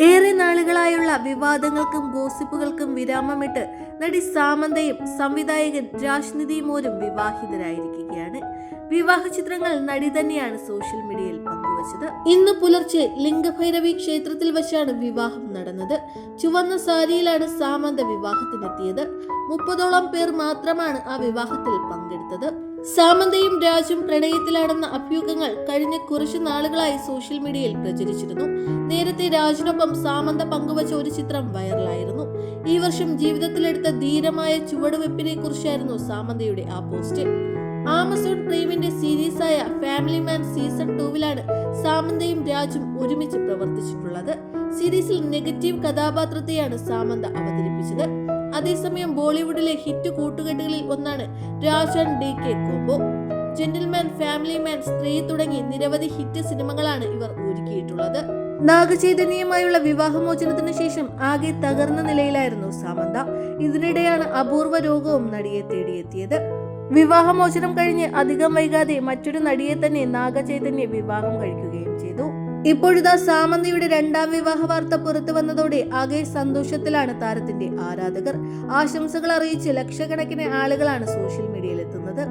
ഏറെ നാളുകളായുള്ള വിവാദങ്ങൾക്കും ഗോസിപ്പുകൾക്കും വിരാമമിട്ട് നടി സാമന്തയും സംവിധായകൻ രാജ്നിധി മോരും വിവാഹിതരായിരിക്കുകയാണ്. വിവാഹ ചിത്രങ്ങൾ നടി തന്നെയാണ് സോഷ്യൽ മീഡിയയിൽ പങ്കുവച്ചത്. ഇന്ന് പുലർച്ചെ ലിംഗഭൈരവി ക്ഷേത്രത്തിൽ വെച്ചാണ് വിവാഹം നടന്നത്. ചുവന്ന സാരിയിലാണ് സാമന്ത വിവാഹത്തിനെത്തിയത്. മുപ്പതോളം പേർ മാത്രമാണ് ആ വിവാഹത്തിൽ പങ്കെടുത്തത്. സാമന്തയും രാജും പ്രണയത്തിലാണെന്ന അഭ്യൂഹങ്ങൾ കഴിഞ്ഞ കുറച്ചു നാളുകളായി സോഷ്യൽ മീഡിയയിൽ പ്രചരിച്ചിരുന്നു. നേരത്തെ രാജിനൊപ്പം സാമന്ത പങ്കുവച്ച ഒരു ചിത്രം വൈറലായിരുന്നു. ഈ വർഷം ജീവിതത്തിലെടുത്ത ധീരമായ ചുവടുവെപ്പിനെ കുറിച്ചായിരുന്നു സാമന്തയുടെ ആ പോസ്റ്റ്. ആമസോൺ പ്രൈമിന്റെ സീരീസായ ഫാമിലി മാൻ സീസൺ ടൂവിലാണ് സാമന്തയും രാജും ഒരുമിച്ച് പ്രവർത്തിച്ചിട്ടുള്ളത്. സീരീസിൽ നെഗറ്റീവ് കഥാപാത്രത്തെയാണ് സാമന്ത അവതരിപ്പിച്ചത്. അതേസമയം ബോളിവുഡിലെ ഹിറ്റ് കൂട്ടുകെട്ടുകളിൽ ഒന്നാണ് Raj and D K combo gentleman family man Stree തുടങ്ങി നിരവധി ഹിറ്റ് സിനിമകളാണ് ഇവർ ഒരുക്കിയിട്ടുള്ളത്. നാഗചൈതന്യമായുള്ള വിവാഹമോചനത്തിന് ശേഷം ആകെ തകർന്ന നിലയിലായിരുന്നു സാമന്ത. ഇതിനിടെയാണ് അപൂർവ രോഗവും നടിയെ തേടിയെത്തിയത്. വിവാഹമോചനം കഴിഞ്ഞ് അധികം വൈകാതെ മറ്റൊരു നടിയെ തന്നെ നാഗചൈതന്യ വിവാഹം കഴിക്കുകയും ഇപ്പോഴിതാ സാമന്തയുടെ രണ്ടാം വിവാഹ വാർത്ത പുറത്തു വന്നതോടെ ആകെ സന്തോഷത്തിലാണ് താരത്തിന്റെ ആരാധകർ. ആശംസകൾ അറിയിച്ച് ലക്ഷക്കണക്കിന് ആളുകളാണ് സോഷ്യൽ മീഡിയയിൽ എത്തുന്നത്.